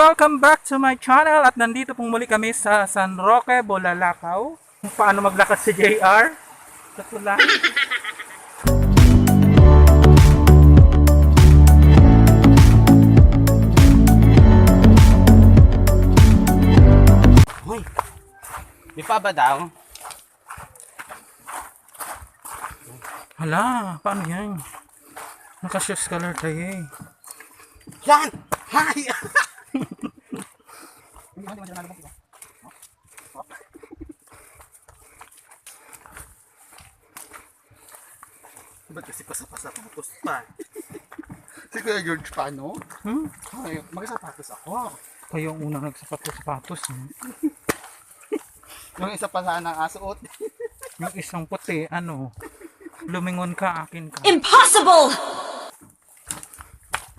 Welcome back to my channel at nandito pong muli kami sa San Roque, Bolalakaw. Kung paano maglakad si JR. Sa tulay. Hoy! Di pa ba daw? Hala, paano yan? Naka-shoes color tayo eh. Yan! Hay! Ba't kasi pasapasapatos pa? Si Kuya George pa, no? Hmm? Ay, magsapatos ako. Kayo ang unang nagsapatos-sapatos. Eh. Yung isa pa sana ang asuot. Yung isang puti, ano, lumingon ka, akin ka. Impossible!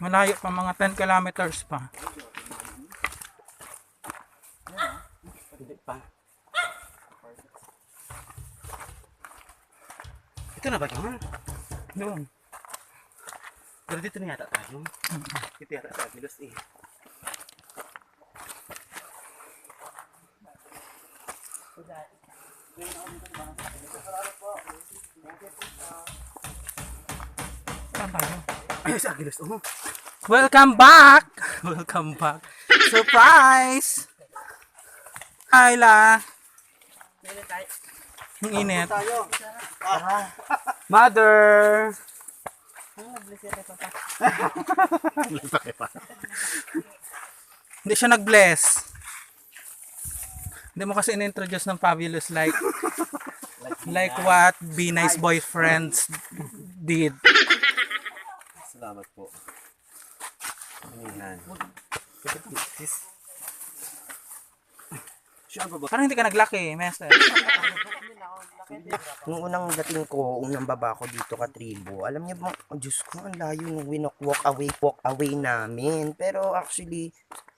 Malayo pa, mga 10 kilometers pa. Hindi pa. Ito na ba yun? Doon. Pero dito na yata tayo. Dito yata sa Agilos eh. Saan tayo? Ay, sa Agilos. Oh. Welcome back! Welcome back. Surprise! Ayla! Ang init. Tayo. Mother! Hindi siya nag-bless. Hindi mo kasi in-introduce ng fabulous like like what Be Nice Boyfriends did. Salamat po. Ayan. Siya ba ba? Parang hindi ka naglaki, Master. Nung unang dating ko, unang baba ko dito ka tribo, alam niyo ba, oh, Diyos ko, ang layo ng winok walk away, walk away namin. Pero actually,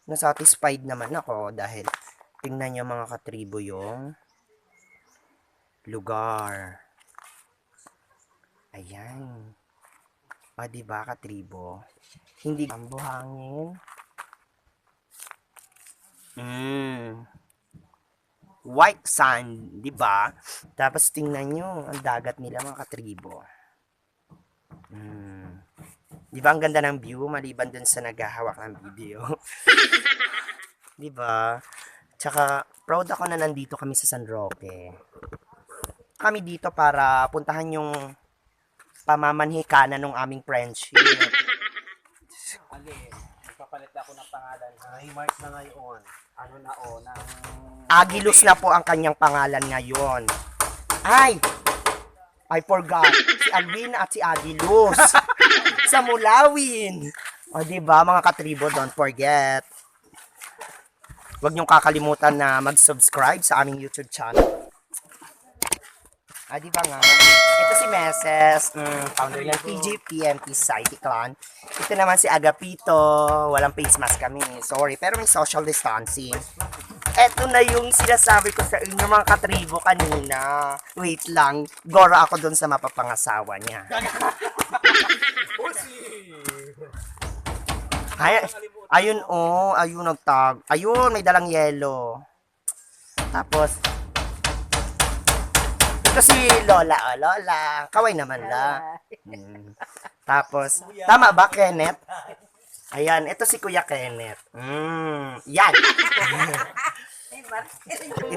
nasatisfied naman ako dahil tingnan niyo mga katribo yung lugar. Ayan. O, di ba katribo? Hindi ang buhangin. Mm white sand, di ba? Tapos tingnan nyo, ang dagat nila mga katribo. Hmm. Di ba ang ganda ng view maliban dun sa naghahawak ng video? di ba? Tsaka, proud ako na nandito kami sa San Roque. Kami dito para puntahan yung pamamanhikanan ng aming friendship. Ako ng pangalan. Ay, Mark na ngayon. Ano na o, ng... Agilus na po ang kanyang pangalan ngayon. Ay! I forgot. Si Alwin at si Agilus. sa Mulawin. O, di ba mga katribo, don't forget. Huwag niyong kakalimutan na mag-subscribe sa aming YouTube channel. Ah, di ba nga? Ito si Meses, mm, founder ng TGPMP Society Clan. Ito naman si Agapito. Walang face mask kami. Sorry, pero may social distancing. Eto na yung sinasabi ko sa inyo mga katribo kanina. Wait lang. Gora ako dun sa mapapangasawa niya. Ay, ayun oh, ayun nagtag. Ayun, may dalang yelo. Tapos, ito si Lola, oh, Lola. Kaway naman la. Hmm. Tapos, tama ba, Kenneth? Ayan, ito si Kuya Kenneth. Mm, yan.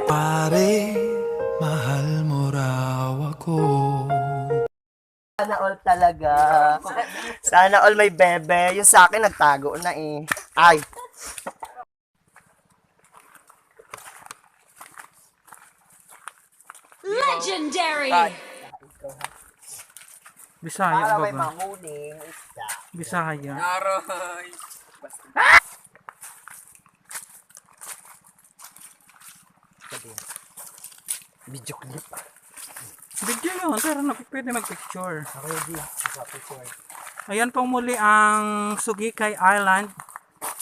Pare, mahal mo raw ako Sana all talaga. Sana all may bebe. Yung sa akin, nagtago na eh. Ay. Legendary! Bisaya Para ba may ba? mahuling isda. Bisaya. Aroy! Video clip. Video yun, pero na pwede mag-picture. Ako hindi. Picture. Ayan pong muli ang Sugikay Island.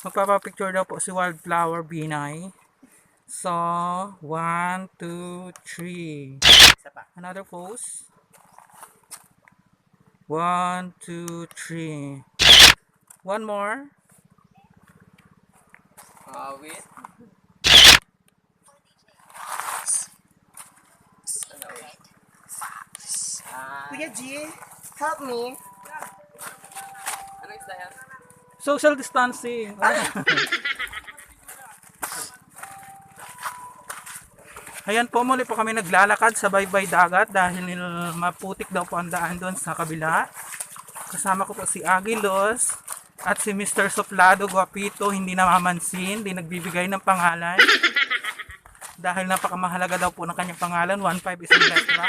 Magpapapicture daw po si Wildflower Binay. So, one, two, three. Another pose. One, two, three. One more. Uh, Awit. Kuya G, help me. Ano isda yan? Social distancing. Ayan po, muli po kami naglalakad sa baybay dagat dahil maputik daw po ang daan doon sa kabila. Kasama ko po si Aguilos at si Mr. Soplado Guapito, hindi namamansin, hindi nagbibigay ng pangalan. Dahil napakamahalaga daw po ng kanyang pangalan, 1.5 isang letra.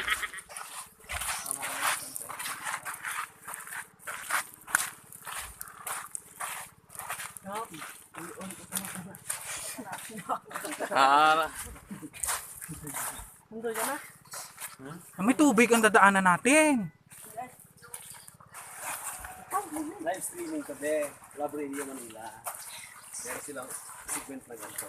Ah, May tubig ang dadaanan natin. live streaming kami. Love Radio Manila. Meron silang segment na ganito.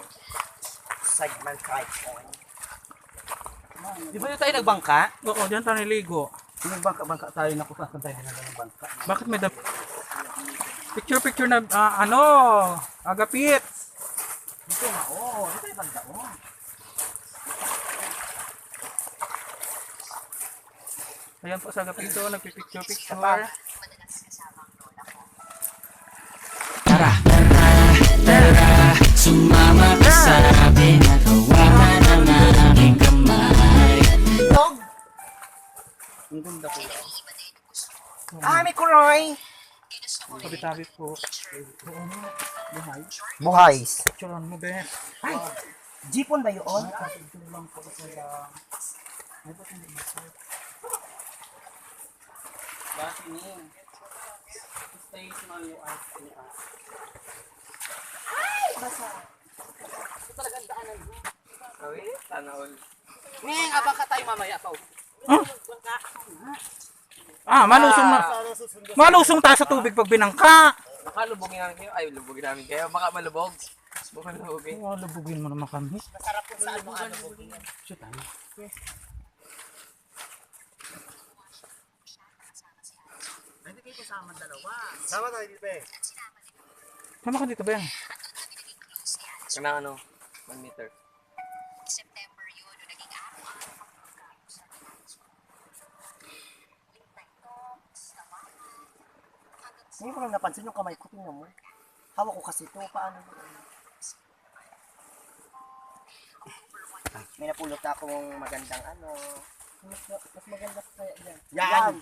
Segment 5 Di ba yung tayo nagbangka? Oo, dyan tayo niligo. Nagbangka-bangka tayo na kung saan tayo na ng bangka. Bakit may dam- Picture picture na ah, ano, agapit. Dito nga, oo. Dito tayo banda, Ayan po sa agapito, nagpipicture picture. Ang ganda ko lang. Ah, may kuroy. Tabi-tabi po. Buhay. Picturean mo, be. Ay, jeepon ba yun? Dati niya. Stay small yung art niya. Ay, basa. Sana all. Ning, abang ka tayo mamaya pa. Ah, malusong na. Malusong tayo sa tubig pag binangka. Baka lubogin namin kayo. Ay, lubogin namin kayo. Baka malubog. Baka malubogin. Oh, lubugin mo naman kami. Sama tayo dito eh. Tama ka dito, be. Kana ano? 1 meter. Hindi ko lang napansin yung kamay ko. Tingnan mo. Hawak ko kasi ito. Paano yun? May napulot na akong magandang ano. Mas, mas maganda pa kaya yan. Yan!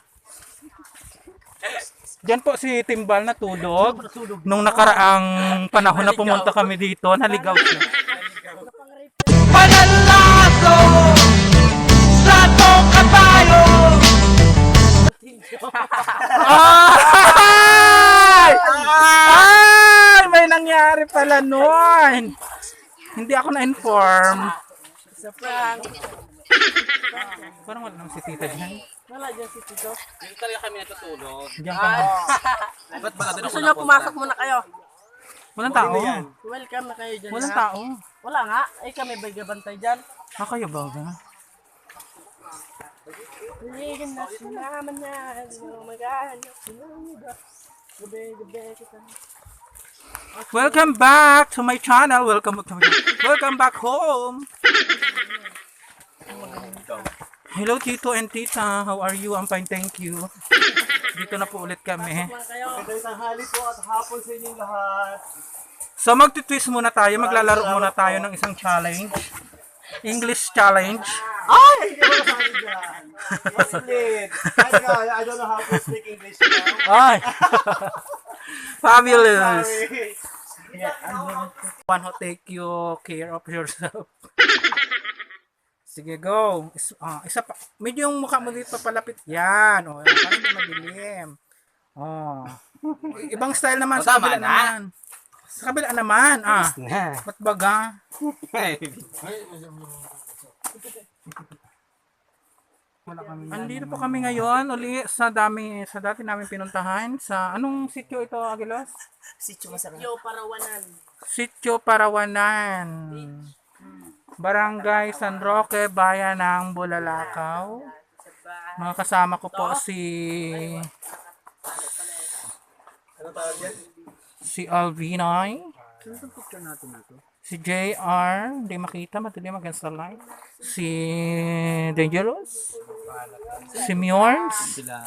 Diyan po si Timbal natulog. Nung nakaraang panahon na pumunta kami dito, naligaw siya. Panalago! Sato kabayo! Ay! Ay! May nangyari pala nun! Hindi ako na-inform. Sa prank. Parang wala naman si Tita dyan. Dito talaga kami natutulog. Diyan ka na. Ba't ba doon ako Gusto nyo pumasok muna kayo. Walang tao. Welcome na kayo dyan. Walang tao. Wala nga. Ay kami ba gabantay dyan? Ah, kayo ba ba? Hindi na sinama niya. Hindi mo maghanap. Sinama Gabi, gabi kita. Welcome back to my channel. Welcome to my Welcome back home. Hello Tito and Tita. How are you? I'm fine, thank you. Dito na po ulit kami. Tanghali po at hapon sa inyong lahat. So magtitwist muna tayo. Maglalaro muna tayo ng isang challenge. English challenge. Ay! Hindi dyan. Maslit. I don't know, how to speak English now. Ay! Fabulous! One who take you care of yourself. Sige, go. Is, ah, isa pa. Medyo yung mukha mo dito palapit. Yan. O, oh, parang hindi madilim. Oh. Ibang style naman. Sa tama kabila na. naman. Sa kabila naman. Ah. Ba't baga? Andito po kami ngayon uli sa dami sa dati namin pinuntahan sa anong sitio ito Aguilos? Sityo masarap. Yo, parawanan. Sitio Parawanan. Barangay San Roque, Bayan ng Bulalakaw. Mga kasama ko po si si to? Si JR, hindi makita, madilim against the light. Si Dangerous. Si Mjorns. Sila,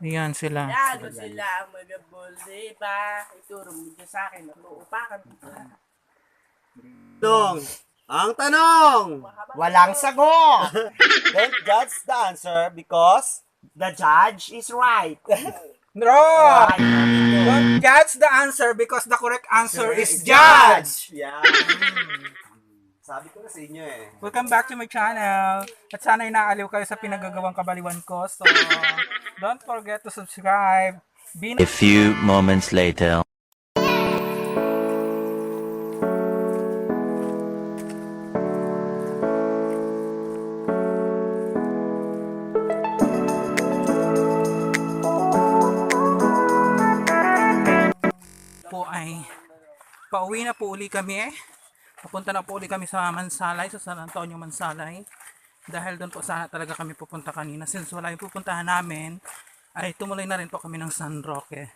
Yan sila. Lalo sila ang mga bully ba? Ituro mo dyan sa akin. Natuupakan ko. Ang tanong. Walang sagot. Don't judge the answer because The judge is right. Right. Don't judge the answer because the correct answer is Judge! Yeah. Sabi ko na sa inyo eh. Welcome back to my channel. At sana inaaliw kayo sa pinagagawang kabaliwan ko. So, don't forget to subscribe. Bin A few moments later. Na po uli kami. Papunta na po uli kami sa Mansalay, sa San Antonio Mansalay. Dahil doon po sana talaga kami pupunta kanina. Since wala yung pupuntahan namin, ay tumuloy na rin po kami ng San Roque.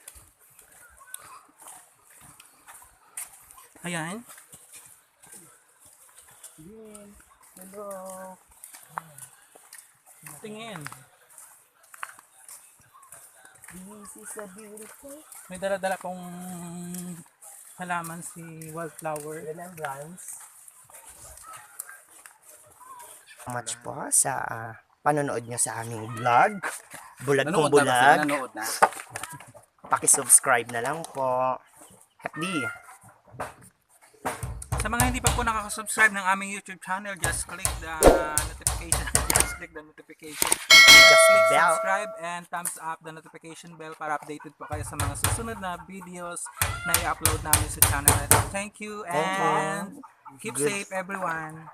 Ayan. Hello. Tingin. May dala-dala pong halaman si Wildflower. much po sa ah, panonood nyo sa aming vlog. Bulag kong nanood na ba sila? bulag. Nanood na. Pakisubscribe na lang po. Happy. Sa mga hindi pa po nakaka-subscribe ng aming YouTube channel, just click the notification. Click the notification. Just click bell. subscribe and thumbs up the notification bell para updated po kayo sa mga susunod na videos na i-upload namin sa channel na ito. Thank you and keep Good. safe everyone.